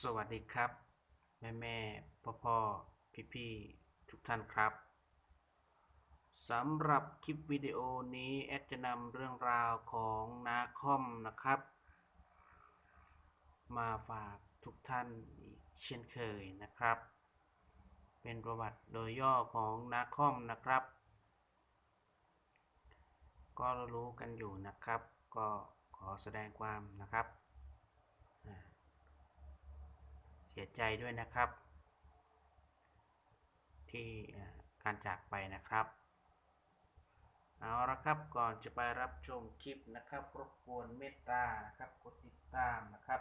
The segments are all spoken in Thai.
สวัสดีครับ แม่แม่พ่อพ่อพี่พี่ทุกท่านครับสำหรับคลิปวิดีโอนี้แอดจะนำเรื่องราวของนาคอมนะครับ มาฝากทุกท่านอีกเช่นเคยนะครับ เป็นประวัติโดยย่อของนาคอมนะครับ ก็รู้กันอยู่นะครับ ก็ขอแสดงความนะครับอ่า เสียใจด้วยนะครับ ที่การจากไปนะครับ เอาละครับก่อนจะไปรับชมคลิปนะครับรบกวนเมตตานะครับกดติดตามนะครับ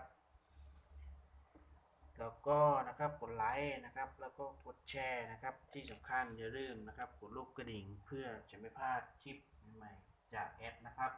แล้วก็นะครับกดไลค์นะครับ แล้วก็กดแชร์นะครับ ที่สำคัญอย่าลืมนะครับกดรูปกระดิ่งเพื่อจะไม่พลาดคลิปใหม่ๆจากแอดนะครับ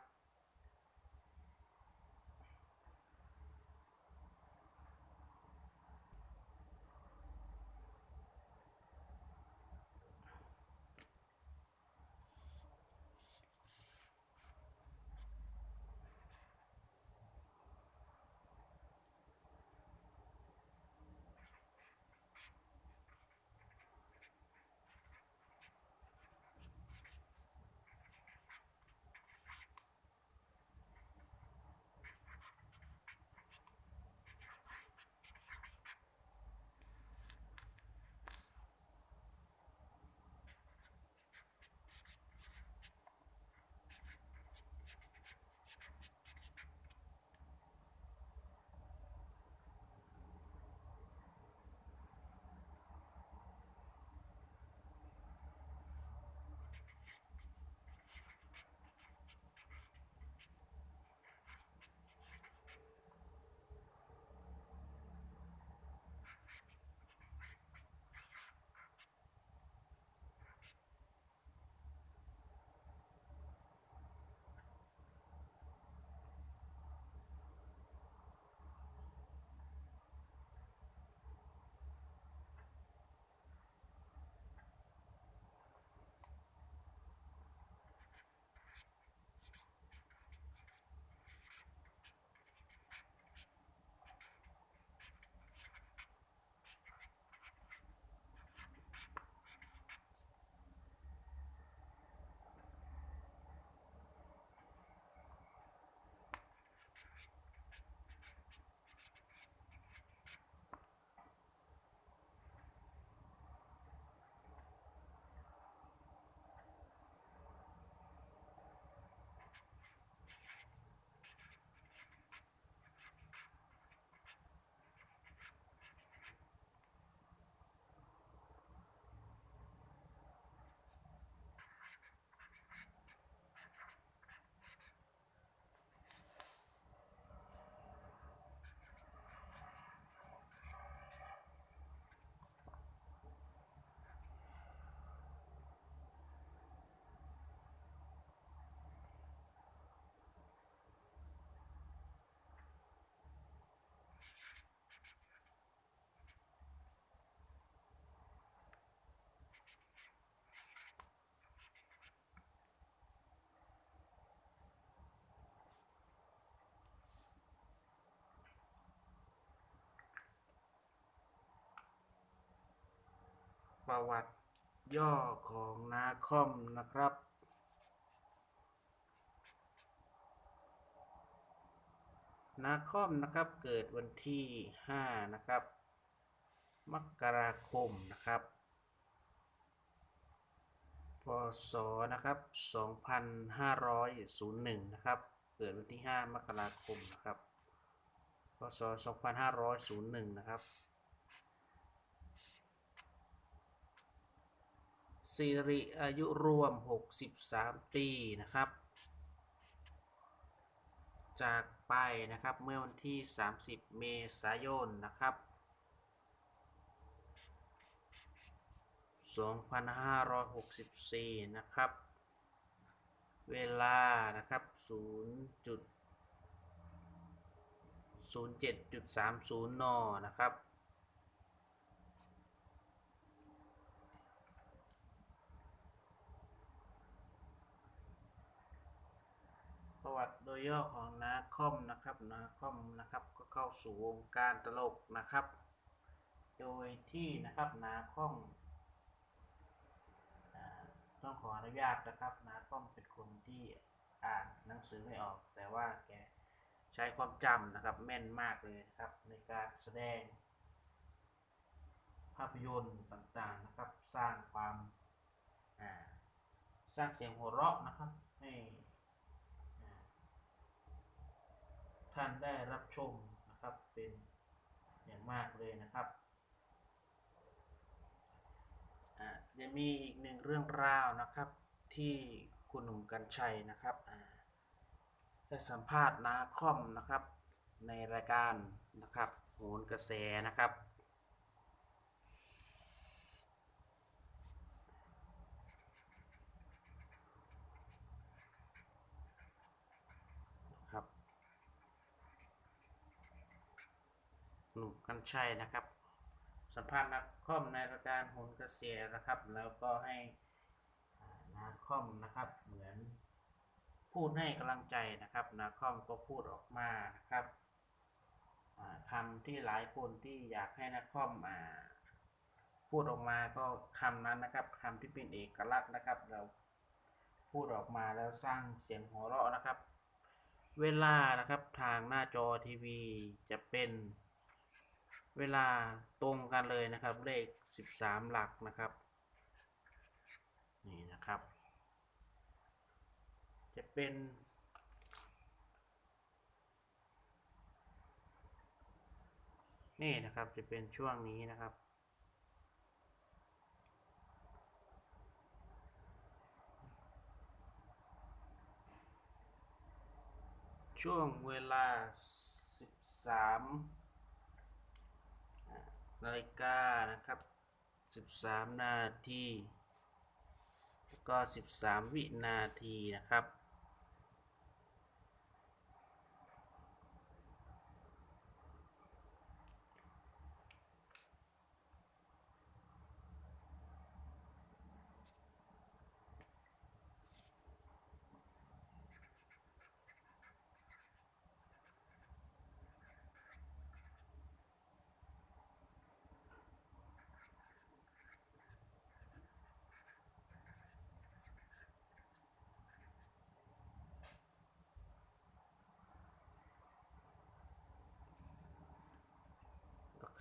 ประวัติย่อของนาคอมนะครับ นาคอมนะครับเกิดวันที่ 5 นะครับ มกราคมนะครับ พศ นะครับ 2501 นะครับ เกิดวันที่ 5 มกราคมนะครับ พศ 2501 นะครับ สิริอายุรวม 63 ปีนะครับ จากไปนะครับเมื่อวันที่ 30 เมษายนนะครับ 2564 นะครับ เวลานะครับ0จุด07.30 น นะครับ ประวัติโดยย่อของนาคอมนะครับนาคอมนะครับก็เข้าสู่วงการตลกนะครับ โดยที่นะครับนาคอมต้องขออนุญาตนะครับนาคอมเป็นคนที่อ่านหนังสือไม่ออก แต่ว่าแกใช้ความจำนะครับแม่นมากเลยครับในการแสดง ภาพยนตร์ต่างๆนะครับ สร้างความสร้างเสียงหัวเราะนะครับให้อ่า ท่านได้รับชมนะครับเป็นอย่างมากเลยนะครับอ่าจะมีอีกหนึ่งเรื่องราวนะครับที่คุณหนุ่มกัญชัยนะครับได้สัมภาษณ์นาคอมนะครับในรายการนะครับโหนกระแสนะครับ หนุ่มกัญชัยนะครับ สัมภาษณ์นักคอมในรายการโหนกระแสนะครับ แล้วก็ให้อ่านาคอมนะครับ เหมือนพูดให้กำลังใจนะครับนาคอมก็พูดออกมานะครับอ่าคำที่หลายคนที่อยากให้นาคอมอ่าพูดออกมาก็คำนั้นนะครับคำที่เป็นเอกลักษณ์นะครับ เราพูดออกมาแล้วสร้างเสียงหัวเราะนะครับ เวลานะครับทางหน้าจอทีวีจะเป็น เวลาตรงกันเลยนะครับ เลข 13 หลักนะครับ นี่นะครับ จะเป็นนี่นะครับจะเป็นช่วงนี้นะครับ ช่วงเวลา 13อ่า นาฬิกานะครับ 13 นาที ก็ 13 วินาทีนะครับ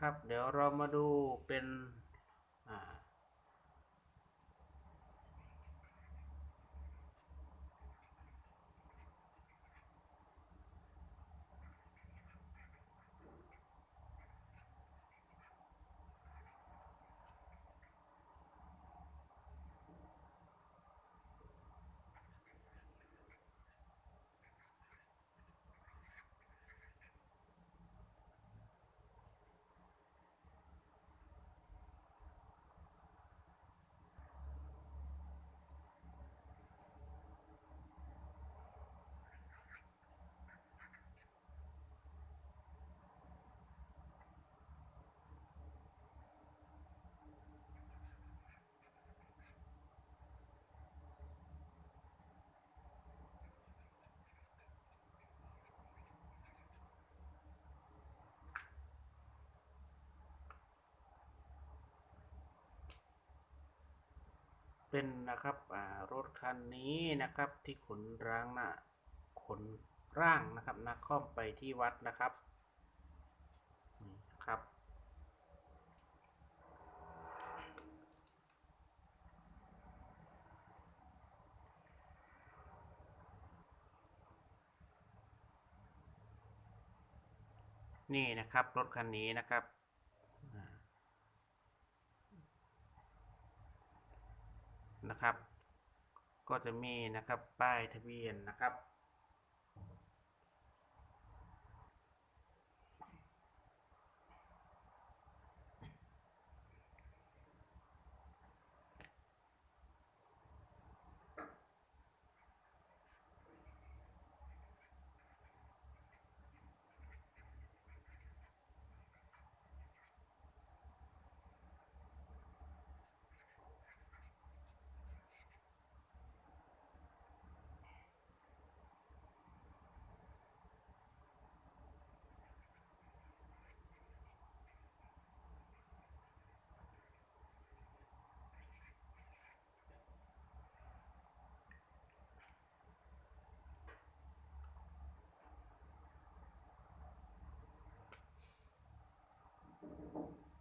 ครับ เดี๋ยวเรามาดูเป็นอ่า เป็นนะครับรถคันนี้นะครับที่ขนร่างนะขนร่างนะครับนักคอมไปที่วัดนะครับนี่ครับ นี่นะครับรถคันนี้นะครับอ่า นะครับ ก็จะมีนะครับป้ายทะเบียนนะครับ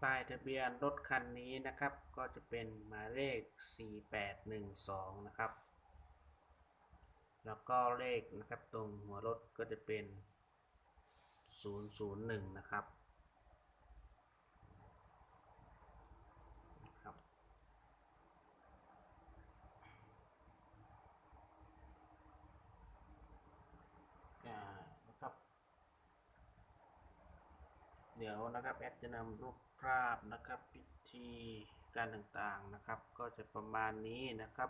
ป้ายทะเบียนรถคันนี้นะครับ ก็จะเป็นหมายเลข 4812 นะครับ แล้วก็เลขนะครับตรงหัวรถก็จะเป็น 001 นะครับนะครับ อ่านะครับ เดี๋ยวนะครับแอดจะนำรูปภาพนะครับพิธีการต่างๆนะครับ ก็จะประมาณนี้นะครับ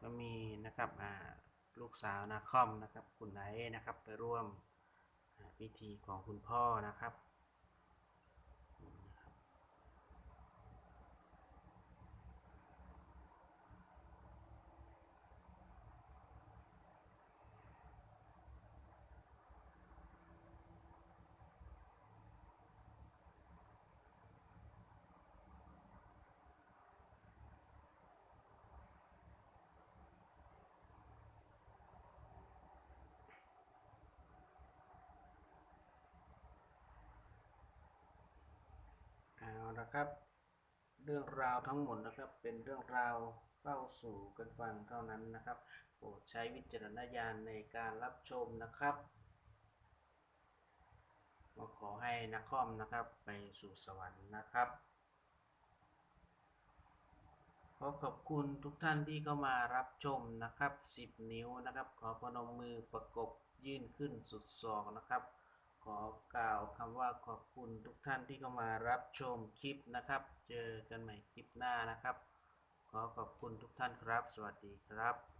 ก็มีนะครับอ่าลูกสาวนาคอมนะครับ คุณไนนะครับไปร่วมพิธีของคุณพ่อนะครับ เอาละครับ เรื่องราวทั้งหมดนะครับ เป็นเรื่องราวเล่าสู่กันฟังเท่านั้นนะครับโปรดใช้วิจารณญาณในการรับชมนะครับก็ขอให้นักคอมนะครับไปสู่สวรรค์นะครับขอขอบคุณทุกท่านที่เข้ามารับชมนะครับ 10 นิ้วนะครับ ขอพนมมือประกบยื่นขึ้นสุดศอกนะครับ ขอกล่าวคำว่าขอบคุณทุกท่านที่เข้ามารับชมคลิปนะครับ เจอกันใหม่คลิปหน้านะครับ ขอขอบคุณทุกท่านครับ สวัสดีครับ